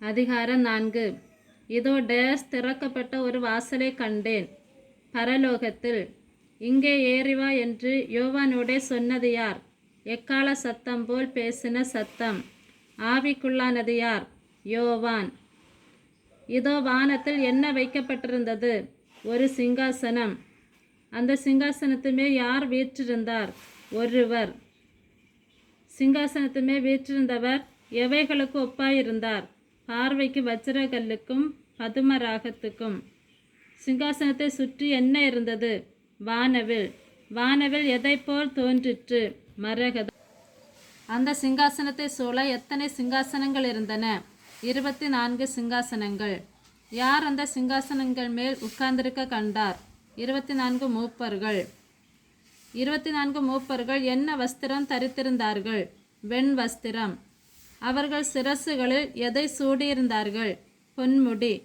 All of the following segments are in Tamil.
அதிகாரம் நான்கு. இதோ டேஸ் திறக்கப்பட்ட ஒரு வாசலை கண்டேன். பரலோகத்தில் இங்கே ஏறிவா என்று யோவானோடே சொன்னது யார்? எக்கால சத்தம் போல் பேசின சத்தம். ஆவிக்குள்ளானது யார்? யோவான். இதோ வானத்தில் என்ன வைக்கப்பட்டிருந்தது? ஒரு சிங்காசனம். அந்த சிங்காசனத்துமே யார் வீற்றிருந்தார்? ஒருவர். சிங்காசனத்துமே வீற்றிருந்தவர் எவைகளுக்கு ஒப்பாயிருந்தார்? பார்வைக்கு வஜ்ரகல்லுக்கும் பதும ராகத்துக்கும். சிங்காசனத்தை சுற்றி என்ன இருந்தது? வானவில். வானவில் எதைப் போல் தோன்றிற்று? மரகத அந்த சிங்காசனத்தை சூழ எத்தனை சிங்காசனங்கள் இருந்தன? இருபத்தி நான்கு சிங்காசனங்கள். யார் அந்த சிங்காசனங்கள் மேல் உட்கார்ந்திருக்க கண்டார்? இருபத்தி நான்கு மூப்பர்கள். இருபத்தி நான்கு மூப்பர்கள் என்ன வஸ்திரம் தரித்திருந்தார்கள்? வெண் வஸ்திரம். அவர்கள் சிரசுகளில் எதை சூடியிருந்தார்கள்? பொன்முடி.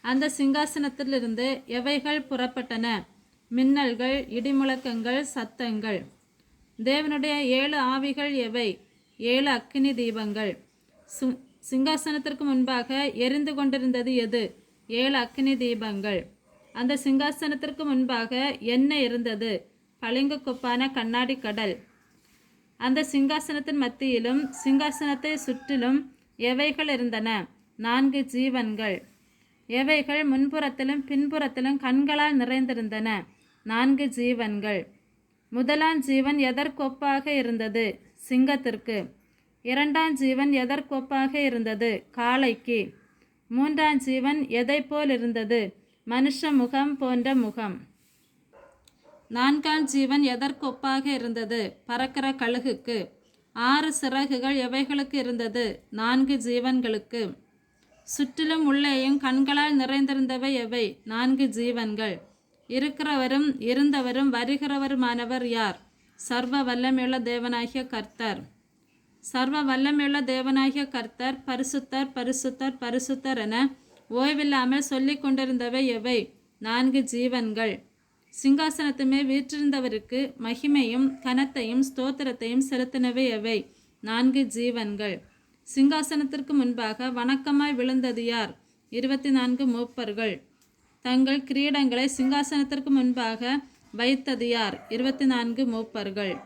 அந்த சிங்காசனத்திலிருந்து எவைகள் புறப்பட்டன? மின்னல்கள் இடிமுழக்கங்கள் சத்தங்கள். தேவனுடைய ஏழு ஆவிகள் எவை? ஏழு அக்கினி தீபங்கள். சு சிங்காசனத்திற்கு முன்பாக எரிந்து கொண்டிருந்தது எது? ஏழு அக்கினி தீபங்கள். அந்த சிங்காசனத்திற்கு முன்பாக என்ன இருந்தது. பளிங்கு கொப்பான கண்ணாடி கடல். அந்த சிங்காசனத்தின் மத்தியிலும் சிங்காசனத்தை சுற்றிலும் எவைகள் இருந்தன? நான்கு ஜீவன்கள். எவைகள் முன்புறத்திலும் பின்புறத்திலும் கண்களால் நிறைந்திருந்தன? நான்கு ஜீவன்கள். முதலாம் ஜீவன் எதற்கொப்பாக இருந்தது? சிங்கத்திற்கு. இரண்டாம் ஜீவன் எதற்கொப்பாக இருந்தது? காளைக்கு. மூன்றாம் ஜீவன் எதைப் போல் இருந்தது? மனுஷ முகம் போன்ற முகம். நான்காம் ஜீவன் எதற்கொப்பாக இருந்தது? பறக்கிற கழுகுக்கு. ஆறு சிறகுகள் எவைகளுக்கு இருந்தது? நான்கு ஜீவன்களுக்கு. சுற்றிலும் உள்ளேயும் கண்களால் நிறைந்திருந்தவை எவை? நான்கு ஜீவன்கள். இருக்கிறவரும் இருந்தவரும் வருகிறவருமானவர் யார்? சர்வ வல்லமையுள்ள தேவனாகிய கர்த்தர். சர்வ வல்லமையுள்ள தேவனாகிய கர்த்தர் பரிசுத்தர் பரிசுத்தர் பரிசுத்தர் என ஓய்வில்லாமல் சொல்லிக் கொண்டிருந்தவை எவை? நான்கு ஜீவன்கள். சிங்காசனத்துமே வீற்றிருந்தவருக்கு மகிமையும் கனத்தையும் ஸ்தோத்திரத்தையும் செலுத்தினவை எவை நான்கு ஜீவன்கள். சிங்காசனத்திற்கு முன்பாக வணக்கமாய் விழுந்தது யார்? இருபத்தி நான்கு மூப்பர்கள். தங்கள் கிரீடங்களை சிங்காசனத்திற்கு முன்பாக வைத்தது யார்? இருபத்தி நான்கு மூப்பர்கள்.